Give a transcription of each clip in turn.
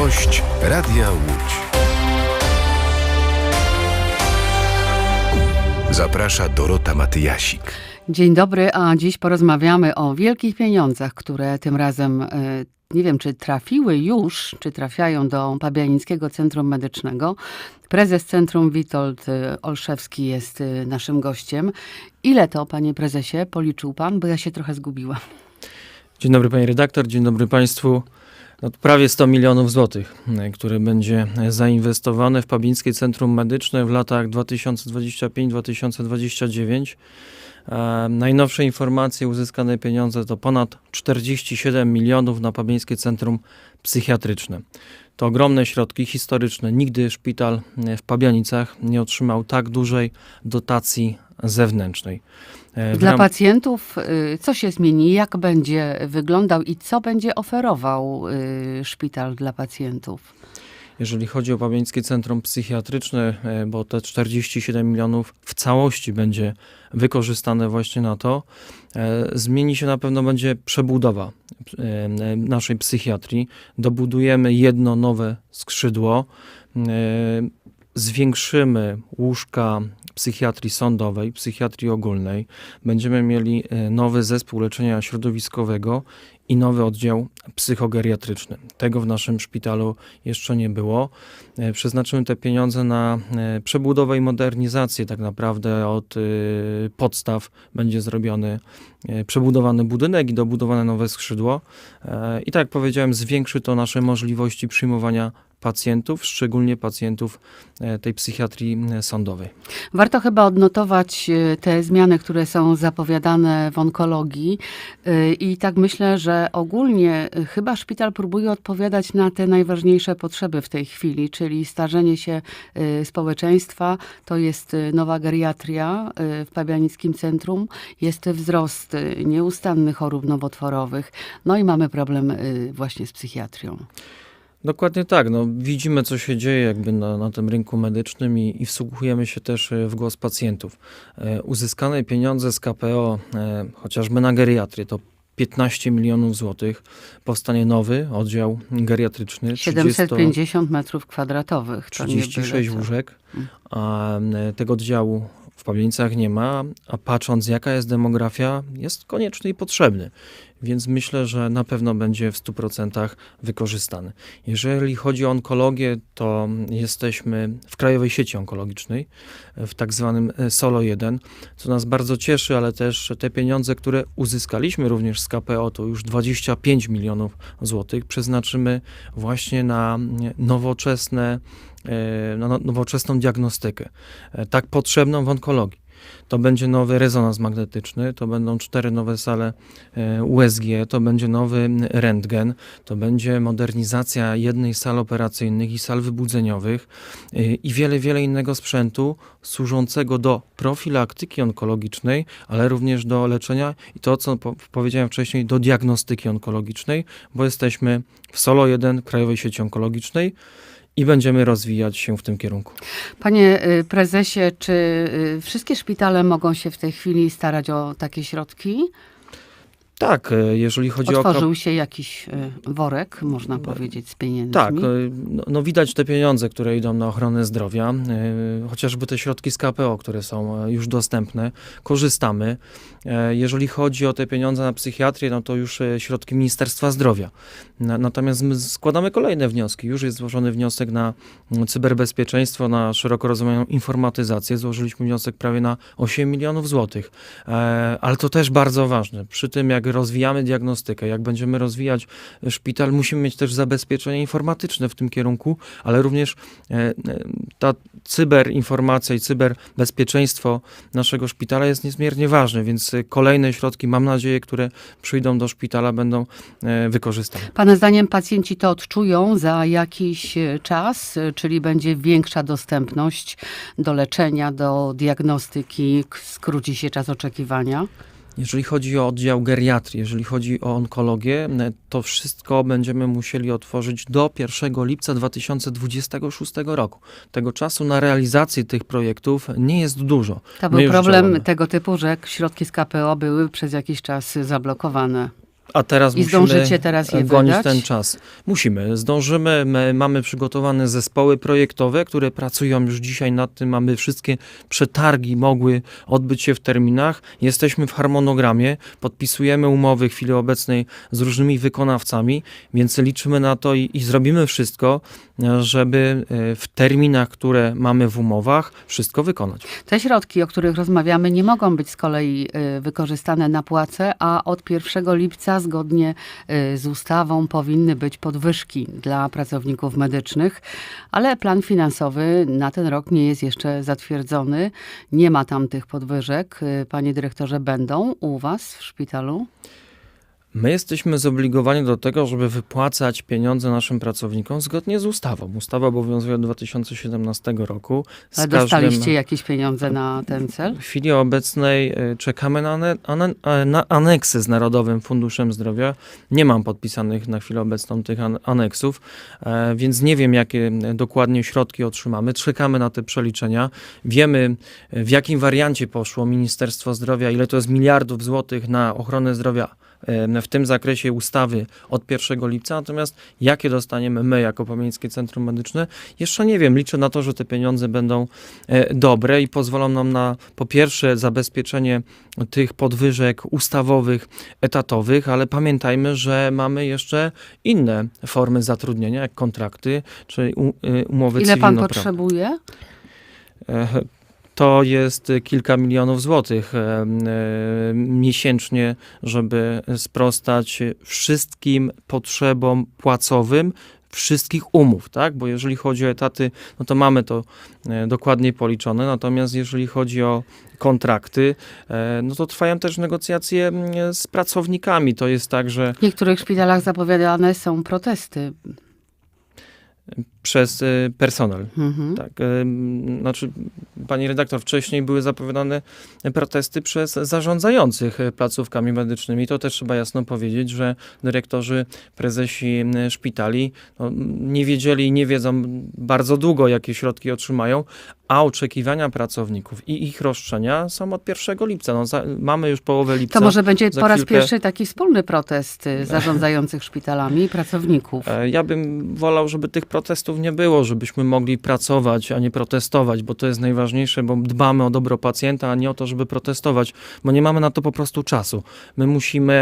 Gość Radia Łódź. Zaprasza Dorota Matyjasik. Dzień dobry, a dziś porozmawiamy o wielkich pieniądzach, które tym razem, e, nie wiem czy trafiły już, czy trafiają do Pabianickiego Centrum Medycznego. Prezes Centrum Witold e, Olszewski jest e, naszym gościem. Ile to, panie prezesie, policzył pan? Bo ja się trochę zgubiłam. Dzień dobry pani redaktor, dzień dobry państwu. No, prawie 100 milionów złotych, e, które będzie zainwestowane w Pabińskie Centrum Medyczne w latach 2025-2029. E, najnowsze informacje, uzyskane pieniądze to ponad 47 milionów na Pabińskie Centrum Psychiatryczne. To ogromne środki historyczne. Nigdy szpital e, w Pabianicach nie otrzymał tak dużej dotacji zewnętrznej. E, Dla pacjentów y, co się zmieni? Jak będzie wyglądał i co będzie oferował y, szpital dla pacjentów? Jeżeli chodzi o Pamięckie Centrum Psychiatryczne, e, bo te 47 milionów w całości będzie wykorzystane właśnie na to, e, zmieni się na pewno będzie przebudowa naszej psychiatrii. Dobudujemy jedno nowe skrzydło, zwiększymy łóżka psychiatrii sądowej, psychiatrii ogólnej. Będziemy mieli e, nowy zespół leczenia środowiskowego i nowy oddział psychogeriatryczny. Tego w naszym szpitalu jeszcze nie było. E, Przeznaczymy te pieniądze na e, przebudowę i modernizację. Tak naprawdę od podstaw będzie zrobiony przebudowany budynek i dobudowane nowe skrzydło. I tak jak powiedziałem, zwiększy to nasze możliwości przyjmowania pacjentów, szczególnie pacjentów e, tej psychiatrii e, sądowej. Warto chyba odnotować e, te zmiany, które są zapowiadane w onkologii. I tak myślę, że ogólnie chyba szpital próbuje odpowiadać na te najważniejsze potrzeby w tej chwili, czyli starzenie się społeczeństwa, to jest nowa geriatria w Pabianickim Centrum, jest wzrost nieustanny chorób nowotworowych, no i mamy problem właśnie z psychiatrią. Dokładnie tak. No, widzimy, co się dzieje jakby na, na tym rynku medycznym i, i wsłuchujemy się też e, w głos pacjentów. E, uzyskane pieniądze z KPO, e, chociażby na geriatrię, to 15 milionów złotych. Powstanie nowy oddział geriatryczny. 30 750 metrów kwadratowych. to nie byle 36 co. łóżek, a e, tego oddziału w Pawienicach nie ma, a patrząc jaka jest demografia, jest konieczny i potrzebny. Więc myślę, że na pewno będzie w 100% wykorzystany. Jeżeli chodzi o onkologię, to jesteśmy w Krajowej Sieci Onkologicznej, w tak zwanym e, Solo 1, co nas bardzo cieszy, ale też te pieniądze, które uzyskaliśmy również z KPO, to już 25 milionów złotych, przeznaczymy właśnie na mm, nowoczesne e, na no- nowoczesną diagnostykę, e, tak potrzebną w onkologii. To będzie nowy rezonans magnetyczny, to będą cztery nowe sale e, USG, to będzie nowy rentgen, to będzie modernizacja jednej sal operacyjnych i sal wybudzeniowych e, i wiele, wiele innego sprzętu służącego do profilaktyki onkologicznej, ale również do leczenia i to, co po- powiedziałem wcześniej, do diagnostyki onkologicznej, bo jesteśmy w Solo 1 Krajowej Sieci Onkologicznej i będziemy rozwijać się w tym kierunku. Panie y, prezesie, czy y, wszystkie szpitale mogą się w tej chwili starać o takie środki? Tak, e, jeżeli chodzi o... Otworzył się jakiś y, worek, można powiedzieć, z pieniędzmi. Tak, e, no, no widać te pieniądze, które idą na ochronę zdrowia, e, chociażby te środki z KPO, które są e, już dostępne, korzystamy. E, Jeżeli chodzi o te pieniądze na psychiatrię, no to już e, środki Ministerstwa Zdrowia. Na- Natomiast my składamy kolejne wnioski. Już jest złożony wniosek na mm, cyberbezpieczeństwo, na szeroko rozumianą informatyzację. Złożyliśmy wniosek prawie na 8 milionów złotych. E, Ale to też bardzo ważne. Przy tym, jak rozwijamy diagnostykę, jak będziemy rozwijać szpital, musimy mieć też zabezpieczenie informatyczne w tym kierunku, ale również e, e, ta cyberinformacja i cyberbezpieczeństwo naszego szpitala jest niezmiernie ważne, więc kolejne środki, mam nadzieję, które przyjdą do szpitala, będą e, wykorzystane. Pana zdaniem pacjenci to odczują za jakiś czas, czyli będzie większa dostępność do leczenia, do diagnostyki, skróci się czas oczekiwania? Jeżeli chodzi o oddział geriatrii, jeżeli chodzi o onkologię, to wszystko będziemy musieli otworzyć do 1 lipca 2026 roku. Tego czasu na realizację tych projektów nie jest dużo. To był problem działamy. tego typu, że środki z KPO były przez jakiś czas zablokowane. A teraz I musimy zdążycie teraz je gonić wydać? ten czas. Musimy, zdążymy. My mamy przygotowane zespoły projektowe, które pracują już dzisiaj nad tym, aby wszystkie przetargi mogły odbyć się w terminach. Jesteśmy w harmonogramie, podpisujemy umowy w chwili obecnej z różnymi wykonawcami, więc liczymy na to i, i zrobimy wszystko, e, żeby e, w terminach, które mamy w umowach, wszystko wykonać. Te środki, o których rozmawiamy, nie mogą być z kolei y, wykorzystane na płace, a od 1 lipca zgodnie y, z ustawą powinny być podwyżki dla pracowników medycznych, ale plan finansowy na ten rok nie jest jeszcze zatwierdzony. Nie ma tam tych podwyżek. Y, Panie dyrektorze, będą u Was w szpitalu? My jesteśmy zobligowani do tego, żeby wypłacać pieniądze naszym pracownikom zgodnie z ustawą. Ustawa obowiązuje od 2017 roku. Z Ale każdym- dostaliście jakieś pieniądze na ten cel? W chwili obecnej y, czekamy na, na aneksy z Narodowym Funduszem Zdrowia. Nie mam podpisanych na chwilę obecną tych an, aneksów, e, więc nie wiem, jakie e, dokładnie środki otrzymamy. Czekamy na te przeliczenia. Wiemy, e, w jakim wariancie poszło Ministerstwo Zdrowia, ile to jest miliardów złotych na ochronę zdrowia e, w tym zakresie ustawy od 1 lipca, natomiast jakie dostaniemy my jako Pamięckie Centrum Medyczne, jeszcze nie wiem. Liczę na to, że te pieniądze będą e, dobre i pozwolą nam na po pierwsze zabezpieczenie tych podwyżek ustawowych, etatowych, ale pamiętajmy, że mamy jeszcze inne formy zatrudnienia, jak kontrakty czy y, umowy Ile pan cywilnoprawne. potrzebuje? To jest kilka milionów złotych miesięcznie, żeby sprostać wszystkim potrzebom płacowym wszystkich umów, tak? Bo jeżeli chodzi o etaty, no to mamy to e, dokładnie policzone, natomiast jeżeli chodzi o kontrakty, e, no to trwają też negocjacje z pracownikami. To jest tak, że W niektórych szpitalach zapowiadane są protesty. Przez e, personel. Mhm. Tak, em, znaczy, pani redaktor, wcześniej były zapowiadane protesty przez zarządzających e, placówkami medycznymi. To też trzeba jasno powiedzieć, że dyrektorzy, prezesi szpitali no, nie wiedzieli i nie wiedzą bardzo długo, jakie środki otrzymają, a oczekiwania pracowników i ich roszczenia są od 1 lipca. No, za, mamy już połowę lipca. To może będzie po raz chwilkę- pierwszy taki wspólny protest y, zarządzających szpitalami i pracowników. E, Ja bym wolał, żeby tych protestów nie było, żebyśmy mogli pracować, a nie protestować, bo to jest najważniejsze, bo dbamy o dobro pacjenta, a nie o to, żeby protestować, bo nie mamy na to po prostu czasu. My musimy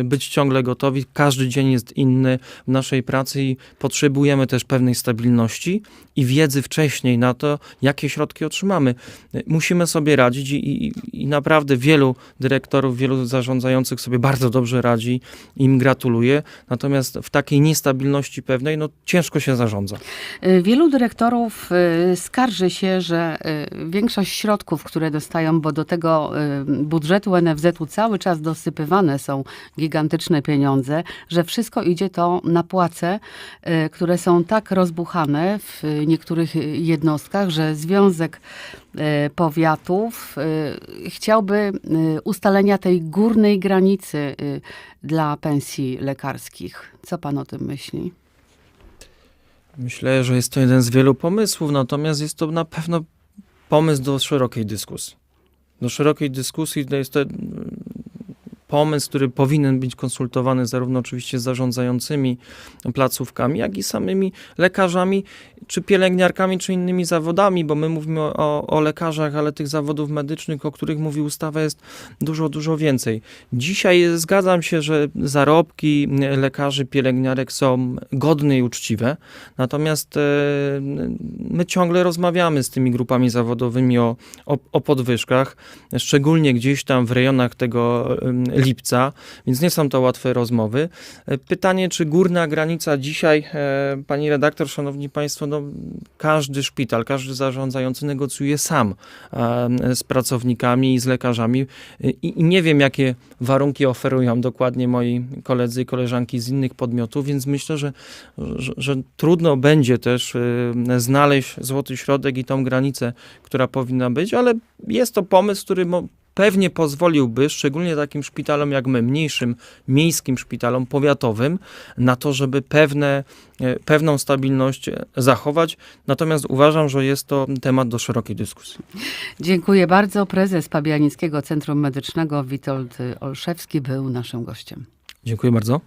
e, być ciągle gotowi, każdy dzień jest inny w naszej pracy i potrzebujemy też pewnej stabilności i wiedzy wcześniej na to, jakie środki otrzymamy. E, Musimy sobie radzić i, i, i naprawdę wielu dyrektorów, wielu zarządzających sobie bardzo dobrze radzi, im gratuluję. Natomiast w takiej niestabilności pewnej, no ciężko się zarządza. Y, Wielu dyrektorów y, skarży się, że y, większość środków, które dostają, bo do tego budżetu NFZ-u cały czas dosypywane są gigantyczne pieniądze, że wszystko idzie to na płace, które są tak rozbuchane w niektórych jednostkach, że Związek Powiatów chciałby ustalenia tej górnej granicy dla pensji lekarskich. Co pan o tym myśli? Myślę, że jest to jeden z wielu pomysłów, natomiast jest to na pewno pomysł do szerokiej dyskusji. Do szerokiej dyskusji jest to pomysł, który powinien być konsultowany zarówno oczywiście z zarządzającymi placówkami, jak i samymi lekarzami, czy pielęgniarkami, czy innymi zawodami, bo my mówimy o, o lekarzach, ale tych zawodów medycznych, o których mówi ustawa, jest dużo, dużo więcej. Dzisiaj zgadzam się, że zarobki lekarzy, pielęgniarek są godne i uczciwe, natomiast e, my ciągle rozmawiamy z tymi grupami zawodowymi o, o, o podwyżkach, szczególnie gdzieś tam w rejonach tego lipca, więc nie są to łatwe rozmowy. E, Pytanie, czy górna granica dzisiaj, e, pani redaktor, szanowni państwo, no, każdy szpital, każdy zarządzający negocjuje sam e, z pracownikami i z lekarzami i, nie wiem, jakie warunki oferują dokładnie moi koledzy i koleżanki z innych podmiotów, więc myślę, że, że, że trudno będzie też znaleźć złoty środek i tą granicę, która powinna być, ale jest to pomysł, który pewnie pozwoliłby, szczególnie takim szpitalom jak my, mniejszym miejskim szpitalom powiatowym, na to, żeby pewne, e, pewną stabilność e, zachować. Natomiast uważam, że jest to temat do szerokiej dyskusji. Dziękuję bardzo. Prezes Pabianickiego Centrum Medycznego Witold Olszewski był naszym gościem. Dziękuję bardzo.